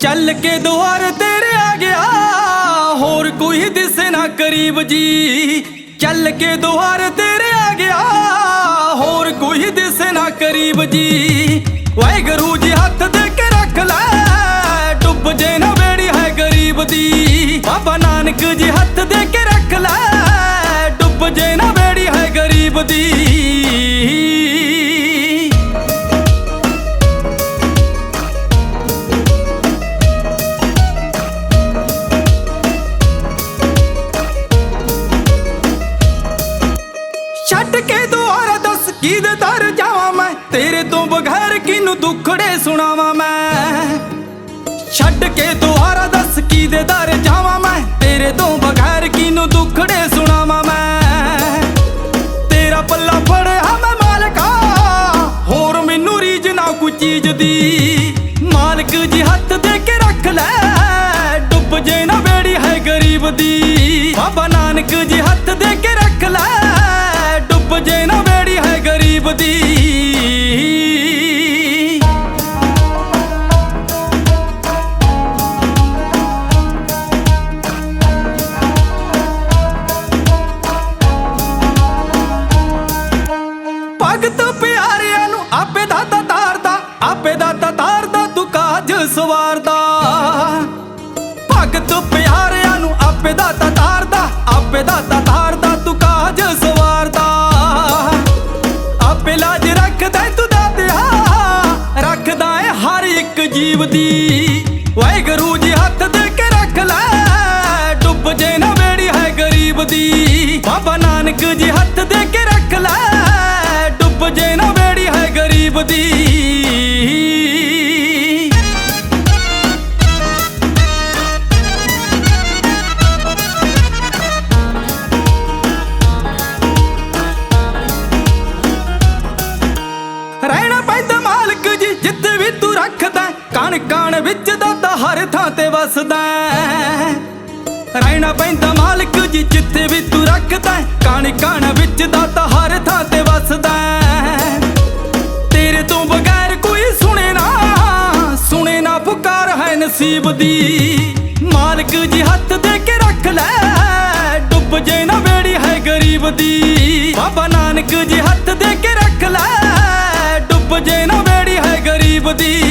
ਚੱਲ ਕੇ ਦੁਆਰ ਤੇਰੇ ਆ ਗਿਆ। ਹੋਰ ਕੋਈ ਦਿਸੇ ਨਾ ਕਰੀਬ ਜੀ। ਚੱਲ ਕੇ ਦੁਆਰ ਤੇਰੇ ਆ ਗਿਆ। ਹੋਰ ਕੋਈ ਦਿਸੇ ਨਾ ਕਰੀਬ ਜੀ। ਵਾਹਿਗੁਰੂ ਜੀ ਹੱਥ ਦੇ ਕੇ ਰੱਖ ਲੈ। ਡੁੱਬ ਜੇ ਨਾ ਬੇੜੀ ਹੈ ਗਰੀਬ ਦੀ। ਬਾਬਾ ਨਾਨਕ ਜੀ ਹੱਥ ਦੇ ਕੇ ਰੱਖ ਲੈ। ਡੁੱਬ ਜੇ ਨਾ ਬੇੜੀ ਹੈ ਗਰੀਬ ਦੀ। ਛੱਡ ਕੇ ਦੁਆਰਾ ਦੱਸ ਕਿਹਦੇ ਦਰ ਜਾਵਾਂ ਮੈਂ? ਤੇਰੇ ਤੋਂ ਬਗੈਰ ਕਿਨੂੰ ਦੁੱਖੜੇ ਸੁਣਾਵਾਂ ਮੈਂ? ਛੱਡ ਕੇ ਦੁਆਰਾ ਦੱਸ ਕਿਹਦੇ ਦਰ ਜਾਵਾਂ ਮੈਂ? ਤੇਰੇ ਤੋਂ ਬਗੈਰ ਕਿਨੂੰ ਦੁੱਖੜੇ ਸੁਣਾਵਾਂ ਮੈਂ? ਤੇਰਾ ਪੱਲਾ ਫੜਿਆ ਮੈਂ ਮਾਲਕਾ, ਹੋਰ ਮੈਨੂੰ ਰੀਜ ਨਾ ਕੋਈ ਚੀਜ਼ ਦੀ। ਮਾਲਕ ਜੀ ਹੱਥ ਦੇ ਕੇ ਰੱਖ ਲੈ, ਡੁੱਬ ਜੇ ਨਾ ਬੇੜੀ ਹੈ ਗਰੀਬ ਦੀ। ਆਪੇ ਦਾ ਆਪੇ ਦਾਤਾ ਤਾਰਦਾ, ਆਪੇ ਦਾਤਾ ਤਾਰਦਾ, ਤੂੰ ਕਾਜ ਸਵਾਰਦਾ। ਆਪੇ ਲਾਜ ਰੱਖਦਾ ਤੂੰ ਦਾਤਿਆ ਰੱਖਦਾ ਏ ਹਰ ਇੱਕ ਜੀਵ ਦੀ। ਥਾਂ ਤੇ ਵਸਦਾ ਰਹਿਣਾ ਪੈਂਦਾ ਮਾਲਕ ਜੀ, ਜਿੱਥੇ ਵੀ ਤੂੰ ਰੱਖਦਾ ਕਾਣੀ ਕਾਣਾ ਵਿੱਚ ਦਾ ਤਾਂ ਹਰ ਥਾਂ ਤੇ ਵਸਦਾ ਤੇਰੇ ਤੋਂ ਬਗੈਰ ਕੋਈ ਸੁਣੇ ਨਾ ਸੁਣੇ ਨਾ ਪੁਕਾਰ ਹੈ ਨਸੀਬ ਦੀ। ਮਾਲਕ ਜੀ ਹੱਥ ਦੇ ਕੇ ਰੱਖ ਲੈ, ਡੁੱਬ ਜੇ ਨਾ ਬੇੜੀ ਹੈ ਗਰੀਬ ਦੀ। ਬਾਬਾ ਨਾਨਕ ਜੀ ਹੱਥ ਦੇ ਕੇ ਰੱਖ ਲੈ, ਡੁੱਬ ਜੇ ਨਾ ਬੇੜੀ ਹੈ ਗਰੀਬ ਦੀ।